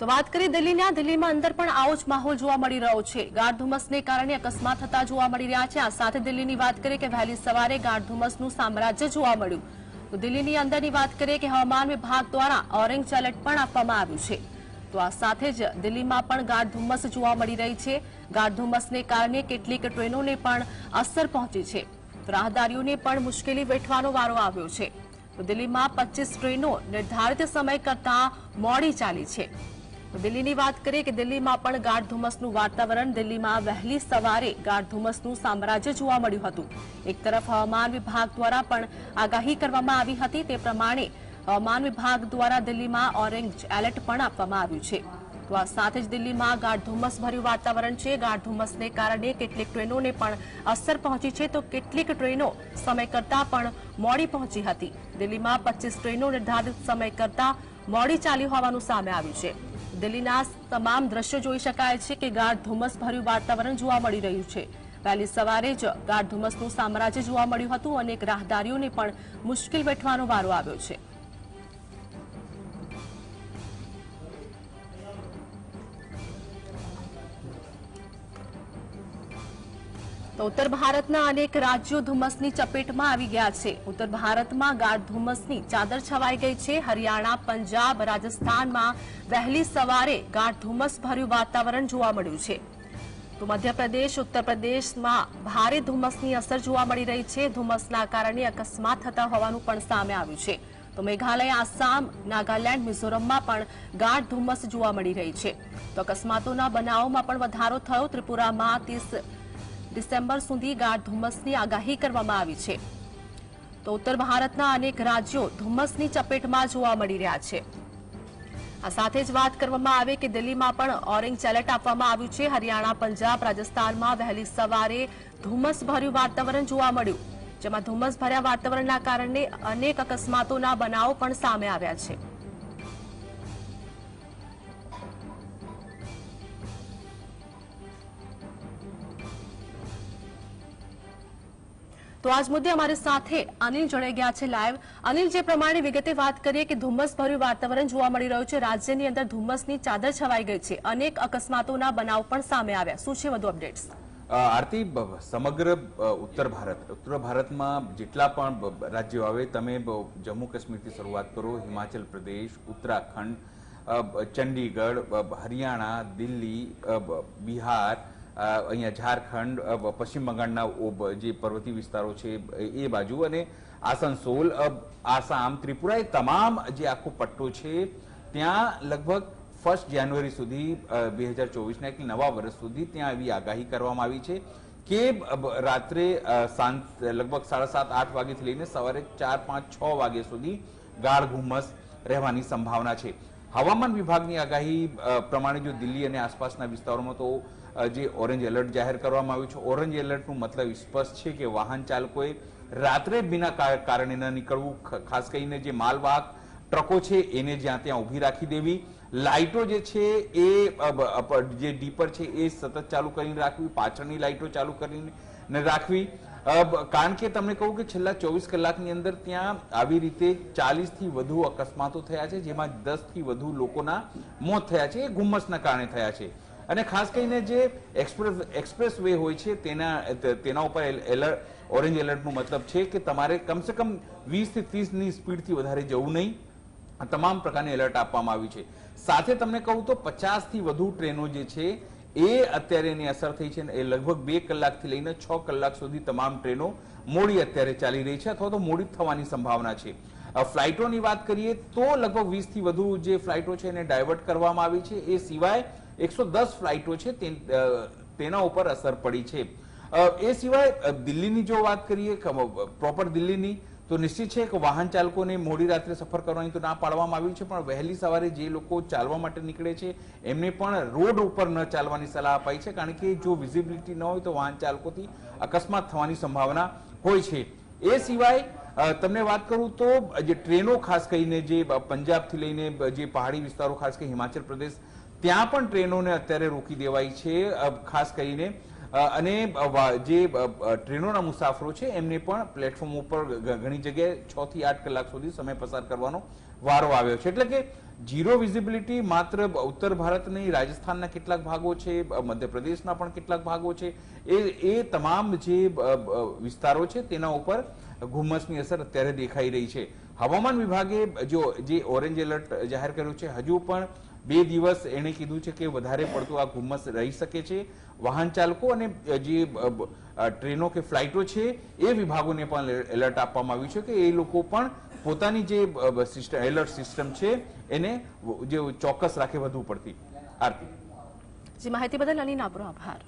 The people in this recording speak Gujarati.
તો વાત કરીએ દિલ્હીના. દિલ્હીમાં અંદર પણ આવો જ માહોલ જોવા મળી રહ્યો છે. ગાઢ ધુમ્મસને કારણે અકસ્માત થતા જોવા મળી રહ્યા છે. આ સાથે દિલ્હીની વાત કરીએ કે વહેલી સવારે ગાઢ ધુમ્મસનું સામ્રાજ્ય જોવા મળ્યું. તો દિલ્હીની અંદરની વાત કરીએ કે હવામાન વિભાગ દ્વારા ઓરેન્જ એલર્ટ પણ આપવામાં આવ્યું છે. તો આ સાથે જ દિલ્હીમાં પણ ગાઢ ધુમ્મસ જોવા મળી રહી છે. ગાઢ ધુમ્મસને કારણે કેટલીક ટ્રેનોને પણ અસર પહોંચી છે. રાહદારીઓને પણ મુશ્કેલી વેઠવાનો વારો આવ્યો છે. દિલ્હીમાં પચીસ ટ્રેનો નિર્ધારિત સમય કરતા મોડી ચાલી છે. દિલ્હીની વાત કરીએ કે દિલ્હીમાં પણ ગાઢ ધુમ્મસનું વાતાવરણ, દિલ્હીમાં વહેલી સવારે ગાઢ ધુમ્મસનું સામ્રાજ્ય જોવા મળ્યું હતું. એક તરફ હવામાન વિભાગ દ્વારા પણ આગાહી કરવામાં આવી હતી. તે પ્રમાણે હવામાન વિભાગ દ્વારા દિલ્હીમાં ઓરેન્જ એલર્ટ પણ આપવામાં આવ્યું છે. તો આ સાથે જ દિલ્હીમાં ગાઢ ધુમ્મસ ભર્યું વાતાવરણ છે. ગાઢ ધુમ્મસને કારણે કેટલીક ટ્રેનોને પણ અસર પહોંચી છે. તો કેટલીક ટ્રેનો સમય કરતા પણ મોડી પહોંચી હતી. દિલ્હીમાં પચીસ ટ્રેનો નિર્ધારિત સમય કરતા મોડી ચાલી હોવાનું સામે આવ્યું છે. દિલ્હીના તમામ દ્રશ્યો જોઈ શકાય છે કે ગાઢ ધુમ્મસ ભર્યું વાતાવરણ જોવા મળી રહ્યું છે. વહેલી સવારે જ ગાઢ ધુમ્મસનું સામ્રાજ્ય જોવા મળ્યું હતું અનેક રાહદારીઓને પણ મુશ્કેલ વેઠવાનો વારો આવ્યો છે. તો ઉત્તર ભારતના અનેક રાજ્યો ધુમ્મસની ચપેટમાં આવી ગયા છે. ઉત્તર ભારતમાં ગાઢ ધુમ્મસની ચાદર છવાઈ ગઈ છે. હરિયાણા, પંજાબ, રાજસ્થાનમાં વહેલી સવારે ગાઢ ધુમ્મસ ભર્યું વાતાવરણ જોવા મળ્યું છે. તો મધ્યપ્રદેશ ઉત્તર પ્રદેશમાં ભારે ધુમ્મસની અસર જોવા મળી રહી છે. ધુમ્મસના કારણે અકસ્માત થતા હોવાનું પણ સામે આવ્યું છે. તો મેઘાલય, આસામ, નાગાલેન્ડ, મિઝોરમમાં પણ ગાઢ ધુમ્મસ જોવા મળી રહી છે. તો અકસ્માતોના બનાવોમાં પણ વધારો થયો. ત્રિપુરામાં ત્રીસ ડિસેમ્બર સુધી ગાઢ ધુમ્મસની આગાહી કરવામાં આવી છે. તો ઉત્તર ભારતના અનેક રાજ્યો ધુમ્મસની ચપેટમાં જોવા મળી રહ્યા છે. આ સાથે જ વાત કરવામાં આવે કે દિલ્હીમાં પણ ઓરેન્જ એલર્ટ આપવામાં આવ્યું છે. હરિયાણા, પંજાબ, રાજસ્થાનમાં વહેલી સવારે ધુમ્મસ ભર્યું વાતાવરણ જોવા મળ્યું, જેમાં ધુમ્મસ ભર્યા વાતાવરણના કારણે અનેક અકસ્માતોના બનાવો પણ સામે આવ્યા છે. તો આજ મુદ્દે અમારી સાથે અનિલ જોડાઈ ગયા છે લાઈવ અનિલ, જે પ્રમાણે વિગતે વાત કરીએ કે ધુમ્મસ ભર્યું વાતાવરણ જોવા મળી રહ્યું છે, રાજ્યની અંદર ધુમ્મસની ચાદર છવાઈ ગઈ છે. અનેક અકસ્માતોના બનાવ પણ સામે આવ્યા. શું છે વધુ અપડેટ્સ આરતી સમગ્ર ઉત્તર ભારત. ઉત્તર ભારતમાં જેટલા પણ રાજ્યો આવે, તમે જમ્મુ કાશ્મીરથી શરૂઆત કરો, હિમાચલ પ્રદેશ, ઉત્તરાખંડ ચંડીગઢ હરિયાણા, દિલ્હી બિહાર અહીંયા ઝારખંડ પશ્ચિમ બંગાળના જે પર્વતીય વિસ્તારો છે, એ બાજુ અને આસનસોલ આસામ ત્રિપુરા એ તમામ જે આખો પટ્ટો છે, ત્યાં લગભગ ફર્સ્ટ જાન્યુઆરી સુધી બે હજાર ચોવીસના એક નવા વર્ષ સુધી ત્યાં એવી આગાહી કરવામાં આવી છે કે રાત્રે સાંજ, લગભગ સાડા સાત, આઠ વાગ્યાથી લઈને સવારે ચાર, પાંચ, છ વાગ્યા સુધી ગાઢ ધુમ્મસ રહેવાની સંભાવના છે. હવામાન વિભાગની આગાહી પ્રમાણે જો દિલ્હી અને આસપાસના વિસ્તારોમાં તો જે ઓરેન્જ એલર્ટ જાહેર કરવામાં આવ્યું છે. ઓરેન્જ એલર્ટનું મતલબ સ્પષ્ટ છે કે વાહન ચાલકોએ રાત્રે બિના કારણે ન નીકળવું. ખાસ કરીને જે માલવાહક ટ્રકો છે, એને જ્યાં ત્યાં ઊભી રાખી દેવી. લાઇટો જે છે, એ જે ડીપર છે, એ સતત ચાલુ કરીને રાખવી. પાછળની લાઇટો ચાલુ કરીને રાખવી. કારણ કે તમને કહું કે છેલ્લા ચોવીસ કલાકની અંદર ત્યાં આવી રીતે ચાલીસથી વધુ અકસ્માતો થયા છે, જેમાં દસથી વધુ લોકોના મોત થયા છે. એ ગુમ્મસના કારણે થયા છે. અને ખાસ કરીને જે એક્સપ્રેસ એક્સપ્રેસ વે હોય છે, તેના તેના ઉપર એલ- એલર્ટ, ઓરેન્જ એલર્ટનું મતલબ છે કે તમારે કમસે કમ વીસથી ત્રીસની સ્પીડથી વધારે જવું નહીં. તમામ પ્રકારની એલર્ટ આપવામાં આવી છે. સાથે તમને કહું તો પચાસથી વધુ ટ્રેનો જે છે, એ અત્યારે એની અસર થઈ છે એ લગભગ બે કલાકથી લઈને છ કલાક સુધી તમામ ટ્રેનો મોડી અત્યારે ચાલી રહી છે અથવા તો મોડી થવાની સંભાવના છે. ફ્લાઇટોની વાત કરીએ તો લગભગ વીસથી વધુ જે ફ્લાઇટો છે એને ડાયવર્ટ કરવામાં આવી છે. એ સિવાય એકસો દસ ફ્લાઇટો છે, તેના ઉપર અસર પડી છે. એ સિવાય દિલ્હીની જો વાત કરીએ પ્રોપર દિલ્હીની, તો નિશ્ચિત છે કે વાહન ચાલકોને મોડી રાત્રે સફર કરવાની તો ના પાડવામાં આવ્યું છે, પણ વહેલી સવારે જે લોકો ચાલવા માટે નીકળે છે, એમને પણ રોડ ઉપર ન ચાલવાની સલાહ અપાઈ છે, કારણ કે જો વિઝિબિલિટી ન હોય તો વાહન ચાલકોથી અકસ્માત થવાની સંભાવના હોય છે. એ સિવાય તમને વાત કરું તો, જે ટ્રેનો ખાસ કરીને જે પંજાબથી લઈને જે પહાડી વિસ્તારો, ખાસ કે હિમાચલ પ્રદેશ ત્યાં પણ ટ્રેનોને અત્યારે રોકી દેવાઈ છે ખાસ કરીને અને જે ટ્રેનોના મુસાફરો છે, એમને પણ પ્લેટફોર્મ ઉપર ઘણી જગ્યાએ છ થી આઠ કલાક સુધી સમય પસાર કરવાનો વારો આવ્યો છે. એટલે કે ઝીરો વિઝિબિલિટી માત્ર ઉત્તર ભારતની રાજસ્થાનના કેટલાક ભાગો છે મધ્યપ્રદેશના પણ કેટલાક ભાગો છે, એ એ તમામ જે વિસ્તારો છે, તેના ઉપર ઘુમ્મસની અસર અત્યારે દેખાઈ રહી છે. હવામાન વિભાગે જો જે ઓરેન્જ એલર્ટ જાહેર કર્યું છે, હજુ પણ બે દિવસ એણે કીધું છે કે વધારે પડતું આ ધુમ્મસ રહી શકે છે. વાહન ચાલકો અને જે ટ્રેનો કે ફ્લાઇટો છે, એ વિભાગોને પણ એલર્ટ આપવામાં આવ્યું છે કે એ લોકો પણ પોતાની જે સિસ્ટમ એલર્ટ સિસ્ટમ છે, એને જે ચોક્કસ રાખે વધુ પડતી. આરતી. જી, માહિતી બદલ અનિલ આપનો આભાર.